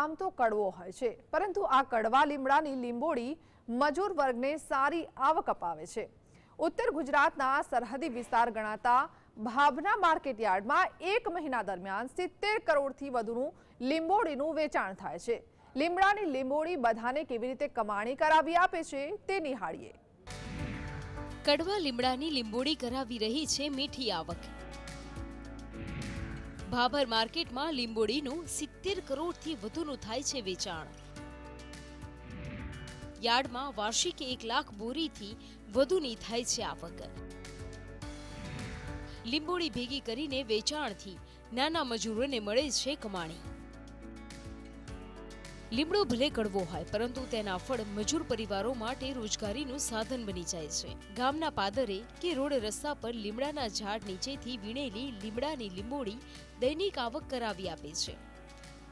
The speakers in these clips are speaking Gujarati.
આમ તો કડવો હોય છે, પરંતુ આ કડવા લીમડાની લીંબોળી મજૂર વર્ગને સારી આવક અપાવે છે. ઉત્તર ગુજરાતના સરહદી વિસ્તાર ગણાતા ભાભના માર્કેટ યાર્ડમાં એક મહિના દરમિયાન સિત્તેર કરોડથી વધુનું લીંબોળીનું વેચાણ થાય છે. લીમડાની લીંબોળી બધાને કેવી રીતે કમાણી કરાવી આપે છે, તે નિહાળીએ. કડવા લીમડાની લીંબોળી કરાવી રહી છે મીઠી આવક. ભાભર માર્કેટમાં લીંબોડીનું સિત્તેર કરોડથી વધુનું થાય છે વેચાણ. યાર્ડમાં વાર્ષિક એક લાખ બોરીથી વધુની થાય છે આવક. લીંબોડી ભેગી કરીને વેચાણથી નાના મજૂરોને મળે છે કમાણી. લીમડો ભલે કડવો હોય, પરંતુ તેના ફળ મજૂર પરિવારો માટે રોજગારીનું સાધન બની જાય છે. ગામના પાદરે કે રોડ રસ્તા પર લીમડાના ઝાડ નીચેથી વીણેલી લીમડાની લીંબોળી દૈનિક આવક કરાવી આપે છે.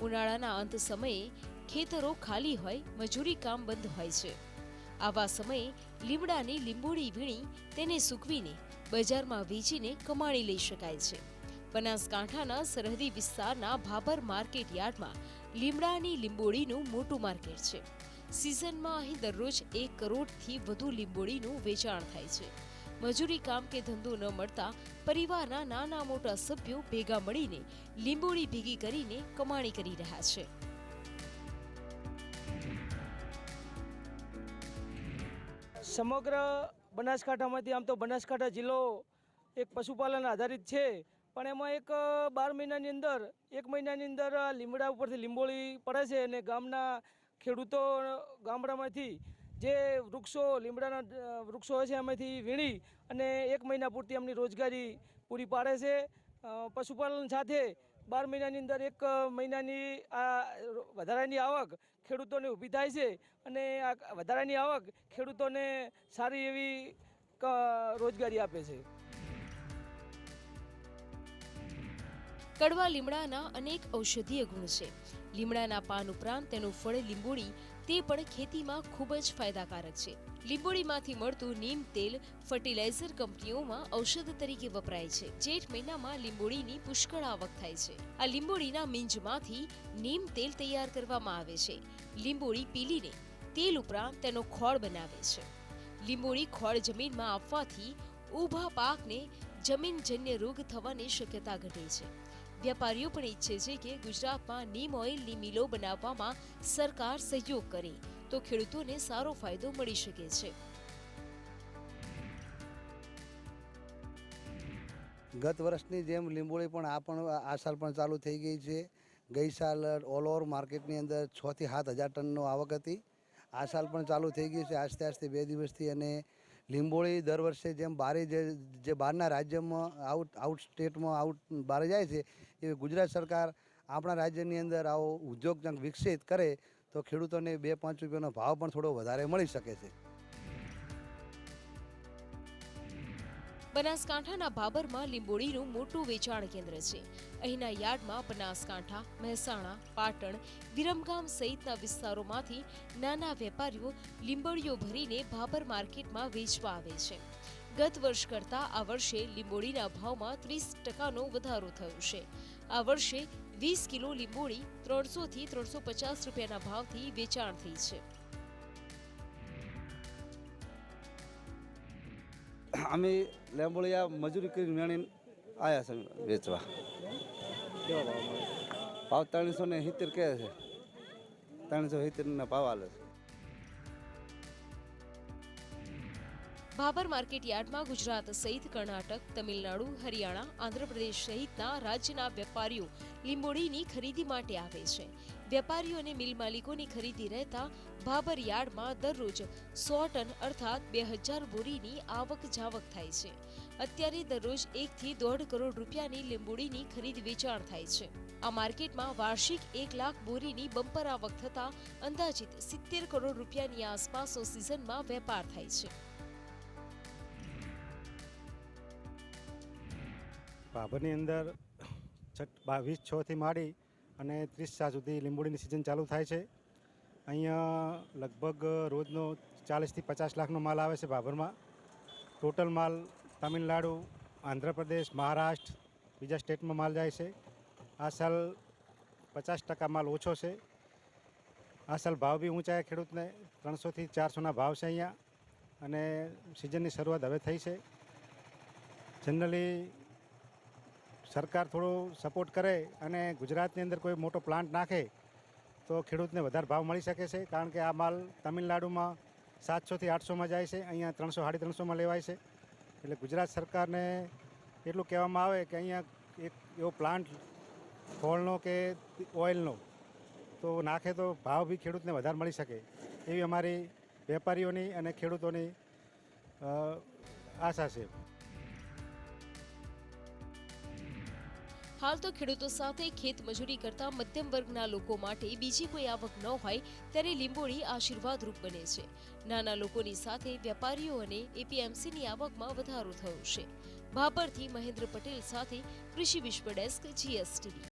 ઉનાળાના અંત સમયે ખેતરો ખાલી હોય, મજૂરી કામ બંધ હોય છે. આવા સમયે લીમડાની લીંબોળી વીણી તેને સૂકવીને બજારમાં વેચીને કમાણી લઈ શકાય છે. બનાસકાંઠાના સરહદી વિસ્તારના ભાભર માર્કેટ યાર્ડમાં લીમડાની લીંબોળીનું મોટું માર્કેટ છે. સિઝનમાં અહીં દરરોજ એક કરોડથી વધુ લીંબોળીનું વેચાણ થાય છે. મજૂરી કામ કે ધંધો ન મળતા પરિવારના નાના મોટા સભ્યો ભેગા મળીને લીંબોળી ભેગી કરીને કમાણી કરી રહ્યા છે. સમગ્ર બનાસકાંઠામાંથી આમ તો બનાસકાંઠા જિલ્લો એક પશુપાલન આધારિત છે. પણ એમાં એક બાર મહિનાની અંદર, એક મહિનાની અંદર લીમડા ઉપરથી લીંબોળી પડે છે અને ગામના ખેડૂતો ગામડામાંથી જે વૃક્ષો, લીમડાના વૃક્ષો હોય છે એમાંથી વીણી અને એક મહિના પૂરતી એમની રોજગારી પૂરી પાડે છે. પશુપાલન સાથે બાર મહિનાની અંદર એક મહિનાની આ વધારાની આવક ખેડૂતોને ઊભી થાય છે અને આ વધારાની આવક ખેડૂતોને સારી એવી રોજગારી આપે છે. કડવા લીમડાના અનેક ઔષધીય ગુણ છે. લીમડાના પાન ઉપરાંત તેનું ફળ લીંબોળી તે પણ ખેતીમાં ખૂબ જ ફાયદાકારક છે. લીંબોળીમાંથી મળતું નીમ તેલ ફર્ટિલાઇઝર કંપનીઓમાં ઔષધ તરીકે વપરાય છે, જેઠ મહિનામાં લીંબોળીની પુષ્કળ આવક થાય છે. આ લીંબોળીના મીંજમાંથી નીમ તેલ તૈયાર કરવામાં આવે છે. લીંબોળી પીલીને તેલ ઉપરાંત તેનો ખોળ બનાવે છે. લીંબોળી ખોળ જમીનમાં આપવાથી ઊભા પાકને જમીનજન્ય રોગ થવાની શક્યતા ઘટે છે. વેપારીઓ પણ ઈચ્છે છે કે ગુજરાતમાં નીમ ઓઇલની મિલો બનાવવામાં સરકાર સહયોગ કરે. તો ખેડૂતોને સારો ફાયદો મળી શકે છે. ગત વર્ષની જેમ લીંબોળી પણ આ પણ, આ સાલ પણ ચાલુ થઈ ગઈ છે. ગઈ સાલ ઓલ ઓવર માર્કેટની અંદર છથી સાત હજાર ટનનો આવક હતી. આ સાલ પણ ચાલુ થઈ ગઈ છે. આસ્તે આસ્તે બે દિવસથી અને લીંબોળી દર વર્ષે જેમ બારે જે જે બહારના રાજ્યમાં આઉટ આઉટ સ્ટેટમાં આઉટ બહાર જાય છે, એ ગુજરાત સરકાર આપણા રાજ્યની અંદર આવો ઉદ્યોગ વિકસિત કરે, તો ખેડૂતોને બે પાંચ રૂપિયાનો ભાવ પણ થોડો વધારે મળી શકે છે. બનાસકાંઠાના ભાબરમાં લીંબોળીનું મોટું વેચાણ કેન્દ્ર છે. અહીંના યાર્ડમાં બનાસકાંઠા, મહેસાણા, પાટણ, વિરમગામ સહિતના વિસ્તારોમાંથી નાના વેપારીઓ લીંબોળીઓ ભરીને ભાબર માર્કેટમાં વેચવા આવે છે. ગત વર્ષ કરતાં આ વર્ષે લીંબોળીના ભાવમાં ત્રીસ ટકાનો વધારો થયો છે. આ વર્ષે વીસ કિલો લીંબોળી ત્રણસોથી ત્રણસો પચાસ રૂપિયાના ભાવથી વેચાણ થઈ છે. અમે લેંબોળિયા મજૂરી કરીને મેળીને આવ્યા છે વેચવા. ભાવ ત્રણસો ને સિત્તેર કહે છે. ત્રણસો સિત્તેરના ભાવ આલે છે. ભાબર માર્કેટ યાર્ડમાં ગુજરાત સહિત કર્ણાટક, તમિલનાડુ, હરિયાણા, આંધ્રપ્રદેશ સહિતના રાજ્યના વેપારીઓ લીંબોળીની ખરીદી માટે આવે છે. વેપારીઓ અને મિલ માલિકોની ખરીદી રહેતા ભાબર યાર્ડમાં દરરોજ સો ટન અર્થાત બે હજાર બોરીની આવક જાવક થાય છે. અત્યારે દરરોજ એકથી દોઢ કરોડ રૂપિયાની લીંબોળીની ખરીદ વેચાણ થાય છે. આ માર્કેટમાં વાર્ષિક એક લાખ બોરીની બમ્પર આવક થતાં અંદાજિત સિત્તેર કરોડ રૂપિયાની આસપાસનો સિઝનમાં વેપાર થાય છે. ભાભરની અંદર છઠ બાવીસ છથી માંડી અને ત્રીસ ચાર સુધી લીંબોળીની સિઝન ચાલુ થાય છે. અહીંયા લગભગ રોજનો ચાલીસથી પચાસ લાખનો માલ આવે છે ભાભરમાં ટોટલ માલ તમિલનાડુ, આંધ્રપ્રદેશ, મહારાષ્ટ્ર, બીજા સ્ટેટમાં માલ જાય છે. આ સાલ પચાસ ટકા માલ ઓછો છે. આ સાલ ભાવ બી ઊંચા ખેડૂતને ત્રણસોથી ચારસોના ભાવ છે અહીંયા. અને સિઝનની શરૂઆત હવે થઈ છે. જનરલી સરકાર થોડો સપોર્ટ કરે અને ગુજરાતની અંદર કોઈ મોટો પ્લાન્ટ નાખે, તો ખેડૂતને વધારે ભાવ મળી શકે છે. કારણ કે આ માલ તમિલનાડુમાં સાતસોથી આઠસોમાં જાય છે. અહીંયા ત્રણસો, સાડી ત્રણસોમાં લેવાય છે. એટલે ગુજરાત સરકારને એટલું કહેવામાં આવે કે અહીંયા એક એવો પ્લાન્ટ ફળનો કે ઓઇલનો, તો નાખે તો ભાવ બી ખેડૂતને વધારે મળી શકે. એવી અમારી વેપારીઓની અને ખેડૂતોની આશા છે. હાલ તો ખેડૂતો સાથે ખેત મજૂરી કરતા મધ્યમ વર્ગના લોકો માટે બીજી કોઈ આવક ન હોય ત્યારે લીંબોળી આશીર્વાદરૂપ બને છે. નાના લોકોની સાથે વેપારીઓ અને એપીએમસીની આવકમાં વધારો થયો છે. ભાભરથી મહેન્દ્ર પટેલ સાથે કૃષિ વિશ્વ ડેસ્ક જીએસટીવી.